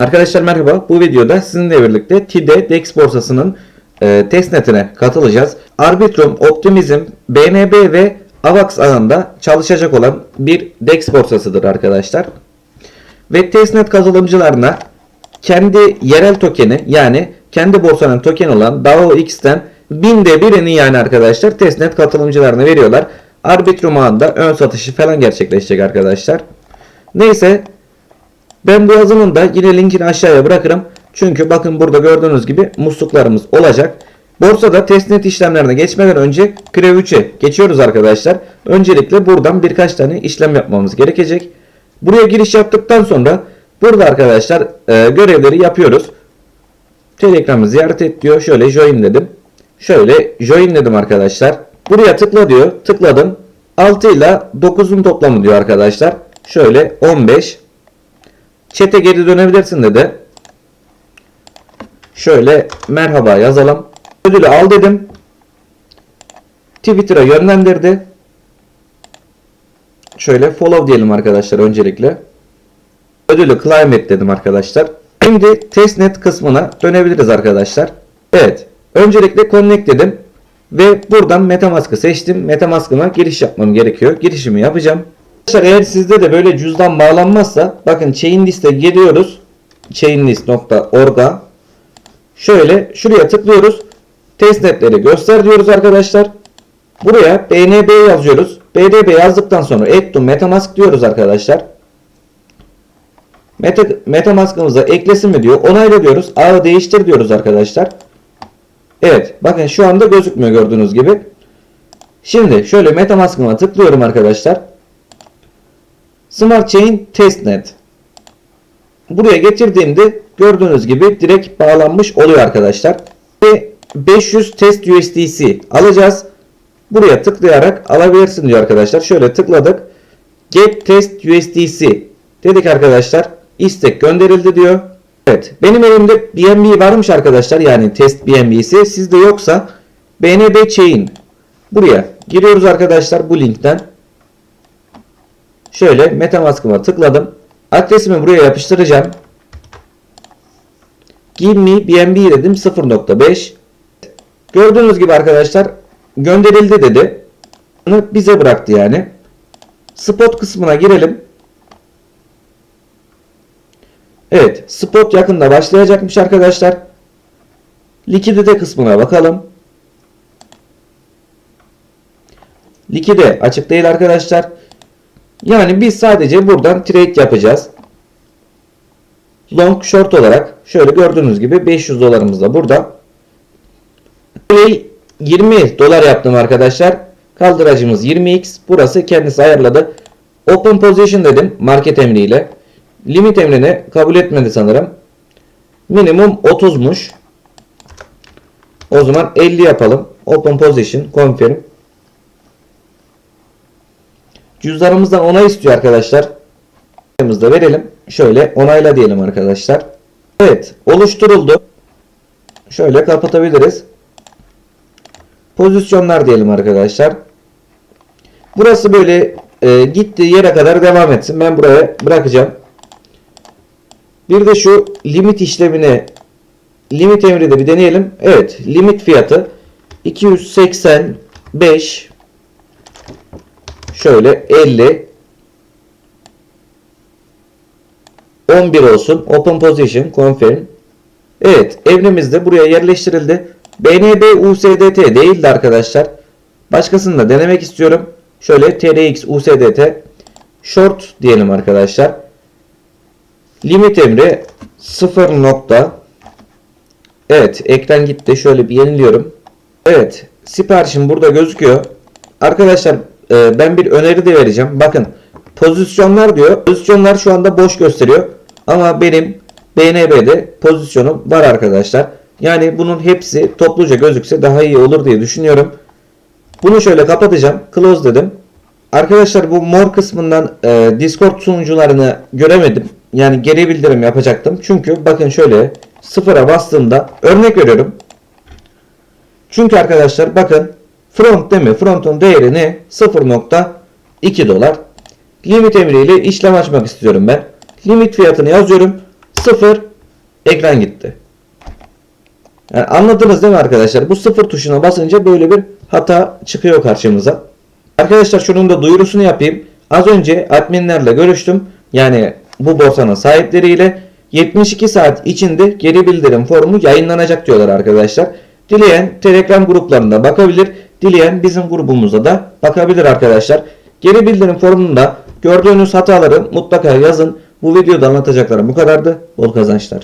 Arkadaşlar merhaba. Bu videoda sizinle birlikte TIDE DEX borsasının e, testnetine katılacağız. Arbitrum, Optimizm, BNB ve AVAX ağında çalışacak olan bir DEX borsasıdır arkadaşlar. Ve testnet katılımcılarına kendi yerel tokeni yani kendi borsanın tokeni olan DAO-X'ten binde birini yani arkadaşlar testnet katılımcılarına veriyorlar. Arbitrum ağında ön satışı falan gerçekleşecek arkadaşlar. Neyse ben bu yazının da yine linkini aşağıya bırakırım. Çünkü bakın burada gördüğünüz gibi musluklarımız olacak. Borsada testnet işlemlerine geçmeden önce Krev 3'e geçiyoruz arkadaşlar. Öncelikle buradan birkaç tane işlem yapmamız gerekecek. Buraya giriş yaptıktan sonra burada arkadaşlar e, görevleri yapıyoruz. Telegram'ı ziyaret et diyor. Şöyle join dedim. Şöyle join dedim arkadaşlar. Buraya tıkla diyor. Tıkladım. 6 ile 9'un toplamı diyor arkadaşlar. Şöyle 15. Çete geri dönebilirsin dedi. Şöyle merhaba yazalım. Ödülü al dedim. Twitter'a yönlendirdi. Şöyle follow diyelim arkadaşlar öncelikle. Ödülü claim et dedim arkadaşlar. Şimdi testnet kısmına dönebiliriz arkadaşlar. Evet. Öncelikle connect dedim. Ve buradan Metamask'ı seçtim. Metamask'ıma giriş yapmam gerekiyor. Girişimi yapacağım. Arkadaşlar eğer sizde de böyle cüzdan bağlanmazsa bakın Chainlist'e geliyoruz. Chainlist.org'a Şöyle şuraya tıklıyoruz. Testnetleri göster diyoruz arkadaşlar. Buraya BNB yazıyoruz. BNB yazdıktan sonra add to Metamask diyoruz arkadaşlar. Meta, Metamask'ımıza eklesin mi diyor. Onayla diyoruz. Ağı değiştir diyoruz arkadaşlar. Evet. Bakın şu anda gözükmüyor gördüğünüz gibi. Şimdi şöyle Metamask'ıma tıklıyorum arkadaşlar. Smart Chain Testnet. Buraya getirdiğimde gördüğünüz gibi direkt bağlanmış oluyor arkadaşlar. Ve 500 test USDC alacağız. Buraya tıklayarak alabilirsin diyor arkadaşlar. Şöyle tıkladık. Get test USDC dedik arkadaşlar. İstek gönderildi diyor. Evet. Benim elimde BNB varmış arkadaşlar. Yani test BNB'si. Sizde yoksa BNB Chain. Buraya giriyoruz arkadaşlar bu linkten. Şöyle Metamask'ıma tıkladım. Adresimi buraya yapıştıracağım. Give me BNB dedim 0.5. Gördüğünüz gibi arkadaşlar gönderildi dedi. Bunu bize bıraktı yani. Spot kısmına girelim. Evet, spot yakında başlayacakmış arkadaşlar. Likidite kısmına bakalım. Likide açık değil arkadaşlar. Yani biz sadece buradan trade yapacağız. Long short olarak şöyle gördüğünüz gibi 500 dolarımız da burada. Play 20 dolar yaptım arkadaşlar. Kaldıracımız 20x. Burası kendisi ayarladı. Open position dedim market emriyle. Limit emrini kabul etmedi sanırım. Minimum 30'muş. O zaman 50 yapalım. Open position confirm. Cüzdanımızdan onay istiyor arkadaşlar. da verelim. Şöyle onayla diyelim arkadaşlar. Evet oluşturuldu. Şöyle kapatabiliriz. Pozisyonlar diyelim arkadaşlar. Burası böyle e, gittiği yere kadar devam etsin. Ben buraya bırakacağım. Bir de şu limit işlemini limit emri de bir deneyelim. Evet limit fiyatı 285 Şöyle 50 11 olsun. Open position confirm. Evet, evrimiz de buraya yerleştirildi. BNB USDT değildi arkadaşlar. Başkasını da denemek istiyorum. Şöyle TRX USDT short diyelim arkadaşlar. Limit emri 0 nokta. Evet, ekran gitti. Şöyle bir yeniliyorum. Evet, siparişim burada gözüküyor. Arkadaşlar e, ben bir öneri de vereceğim. Bakın pozisyonlar diyor. Pozisyonlar şu anda boş gösteriyor. Ama benim BNB'de pozisyonum var arkadaşlar. Yani bunun hepsi topluca gözükse daha iyi olur diye düşünüyorum. Bunu şöyle kapatacağım. Close dedim. Arkadaşlar bu mor kısmından e, Discord sunucularını göremedim. Yani geri bildirim yapacaktım. Çünkü bakın şöyle sıfıra bastığımda örnek veriyorum. Çünkü arkadaşlar bakın Front değil mi? Front'un değeri ne? 0.2 dolar. Limit emriyle işlem açmak istiyorum ben. Limit fiyatını yazıyorum. 0 ekran gitti. Yani anladınız değil mi arkadaşlar? Bu sıfır tuşuna basınca böyle bir hata çıkıyor karşımıza. Arkadaşlar şunun da duyurusunu yapayım. Az önce adminlerle görüştüm. Yani bu borsanın sahipleriyle 72 saat içinde geri bildirim formu yayınlanacak diyorlar arkadaşlar. Dileyen Telegram gruplarında bakabilir. Dileyen bizim grubumuza da bakabilir arkadaşlar. Geri bildirim formunda gördüğünüz hataları mutlaka yazın. Bu videoda anlatacaklarım bu kadardı. Bol kazançlar.